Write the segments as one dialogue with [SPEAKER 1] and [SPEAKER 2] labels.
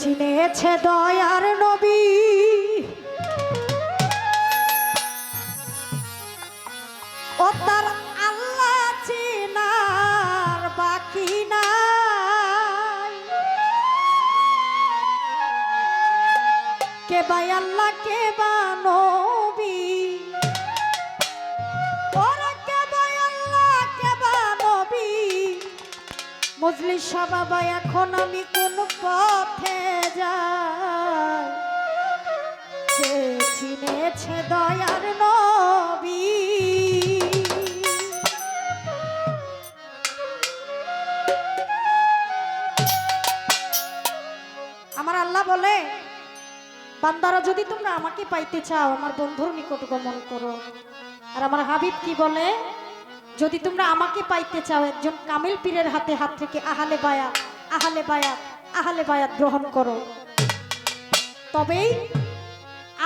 [SPEAKER 1] চিনেছে দয়ার নবী। ও তার আল্লাহ চিনার বাকি নাই। কে বাই আল্লাহ, কে বা নবী? মজলিস বাবা এখন আমি পথে যাই সে চিনেছে দয়ার নবী। আমার আল্লাহ বলে, বান্দারা, যদি তোমরা আমাকে পাইতে চাও, আমার বন্ধুর নিকট গমন করো। আর আমার হাবিব কি বলে, যদি তোমরা আমাকে পাইতে চাও, একজন কামিল পীরের হাতে হাত থেকে আহালে বায়াত আহালে বায়াত আহালে বায়াত গ্রহণ করো। তবেই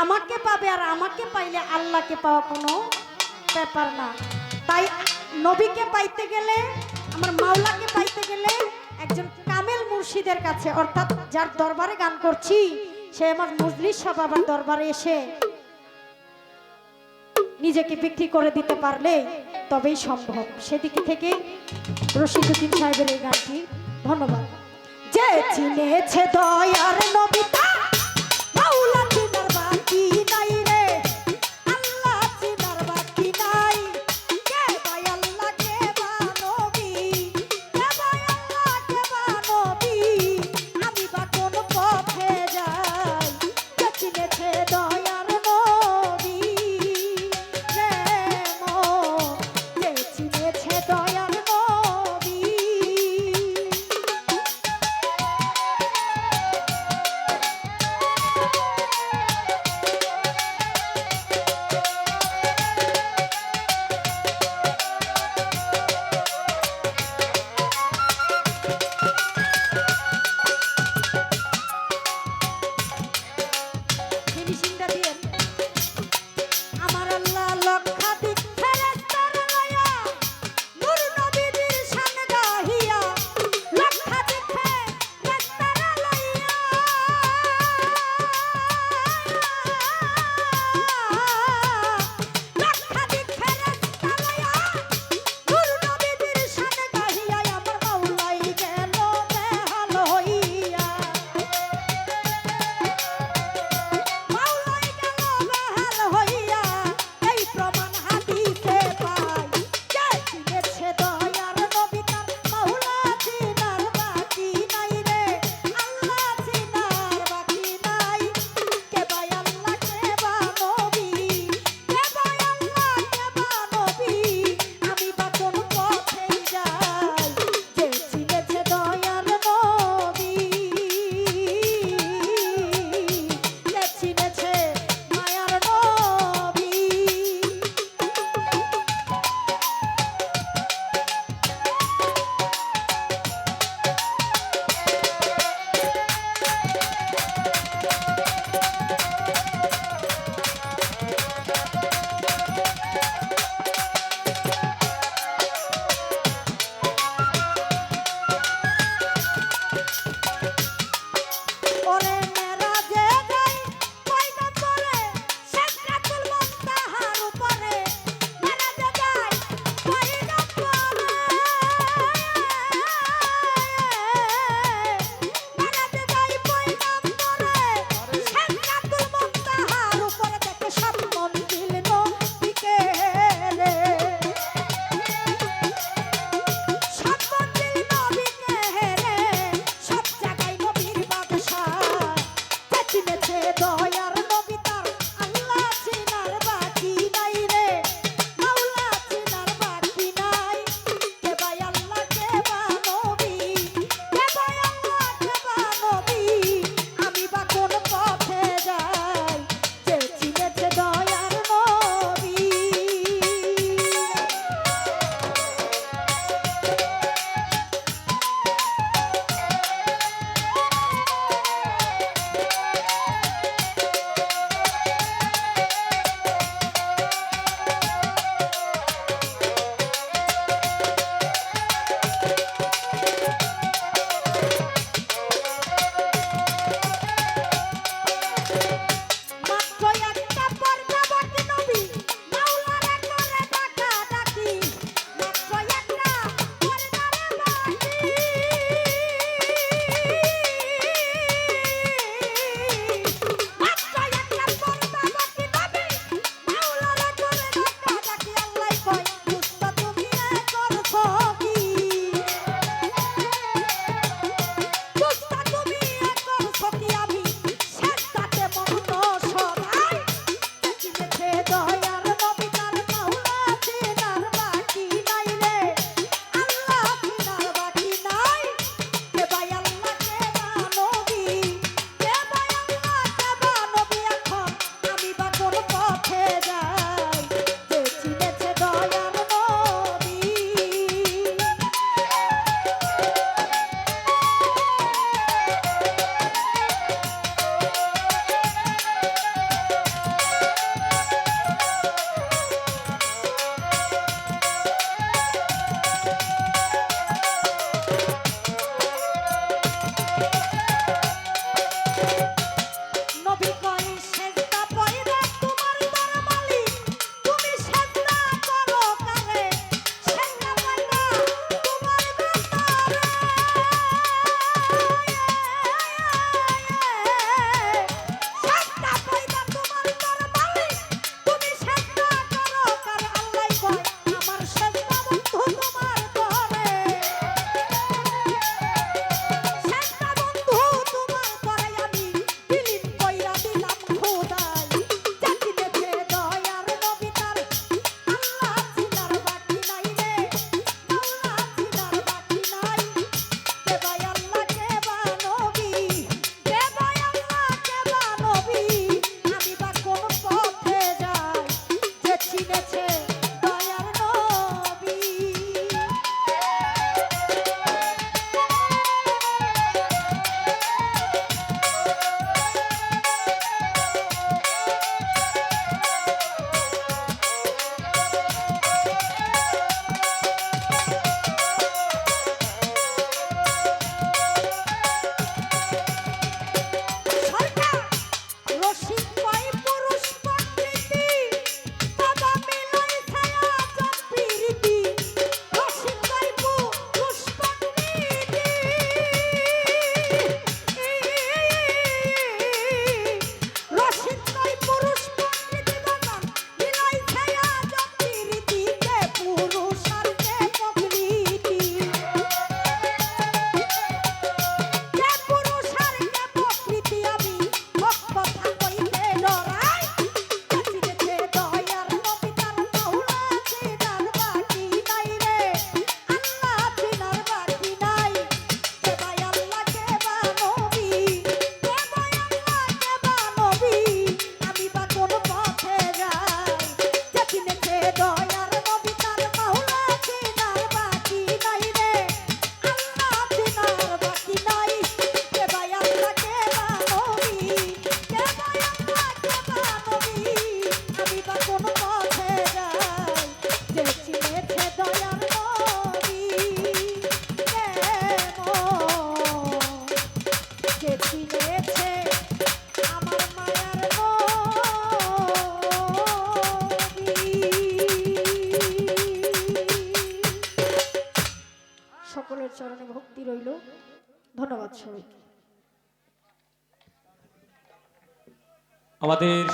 [SPEAKER 1] আমাকে পাবে আর আমাকে পাইলে আল্লাহকে পাওয়া কোনো ব্যাপার না। তাই নবীকে পাইতে গেলে, আমার মাওলাকে পাইতে গেলে একজন কামেল মুর্শিদের কাছে, অর্থাৎ যার দরবারে গান করছি, সে আমার মজলিস বাবার দরবারে এসে নিজেকে বিক্রি করে দিতে পারলে তবেই সম্ভব। সেদিক থেকে রশিদুদ্দিন সাহেবের এই গানটি ধন্যবাদ। যে চিনেছে দয়ার নবিতা মাওলা
[SPEAKER 2] আমাদের